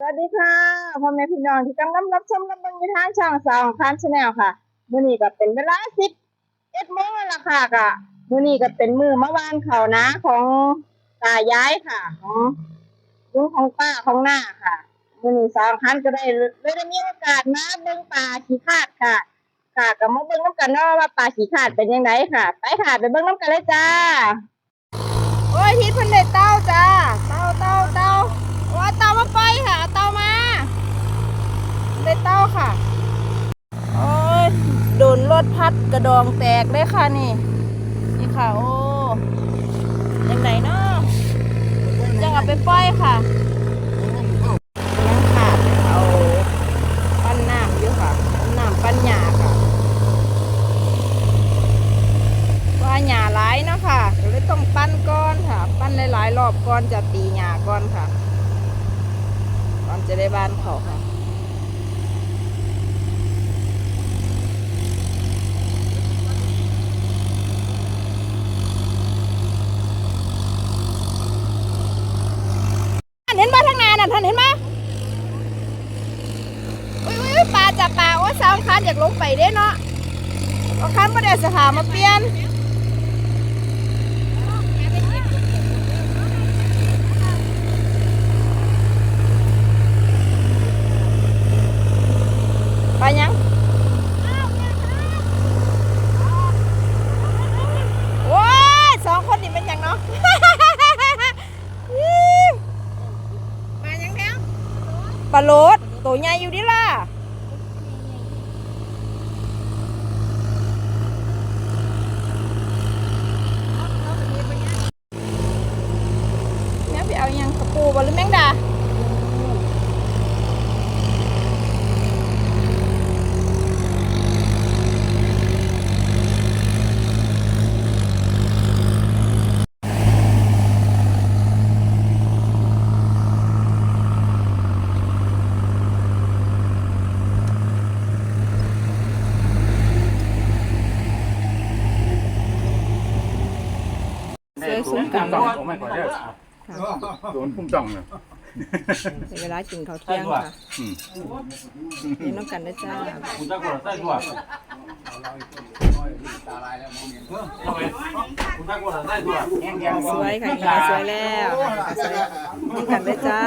สวัสดีค่ะพ่อแม่พี่น้องที่กำลังรับชมรับฟังยูทางช่องสองคันชาแนลค่ะมื้อนี้ก็เป็นเวลาสิบเอ็ดโมงแล้วล่ะค่ะก็มื้อนี้ก็เป็นมื้อเมื่อวานเขานะของตายายค่ะของลุงของป้าของหน้าค่ะมื้อนี้สองคันก็ได้เลยได้มีโอกาสมาเบิ่งปลาขี้คาดค่ะ ค่ะก็มาเบิ่งน้ำกันเนาะว่าปลาขี้คาดเป็นยังไงค่ะ ไปค่ะไปเบิ่งน้ำกันเลยจ้าโอ้ยทิศเพิ่นได้เต้าจ้าเต้าเต้าว่าเต้ามาปล่อยค่ะเอาเต้ามา ได้เต้าค่ะโอ้ยโดนรถพัดกระดองแตกเลยค่ะนี่ นี่ค่ะ โอ้ยังไงเนาะยังเอาไปปล่อยค่ะยังค่ะเอาปั้นน้ำอยู่ค่ะปั้นน้ำปั้นหญ้าค่ะว่าหญ้าหลายเนาะค่ะก็เลยต้องปั้นก้อนค่ะ ปั้นหลายๆรอบก่อนจะตีหญ้าก่อนค่ะก่อนจะได้บ้านเขาค่ะ ท่านเห็นมาทางห นาน่นเห็นไหมอุ้ยอุ้ยปลาจับปลาโอ้ยสาวคันอยากลงไปเด้เนาะเอาคันก็ได้สถามาเปลี่ยนไปยังโอ้ยสองคนนี่เป็นหยังเนาะ มายังแล้ว ปลาโลดตัวใหญ่อยู่ดิล่ะแม่ไปเอายังกระปูบหรือแมงดา เสื้อซุ้มกันจ่องโอ้ไม่ก่อนเด้อโดนพุ่มจ่องเนี่ยเวลากินข้าวเที่ยงค่ะอืมเลี้ยงกันได้จ้าคุณตะกวดใส่ตัวคุณตะกวดใส่ตัวสวยค่ะกินข้วสวยแล้วสวยกินกันได้จ้า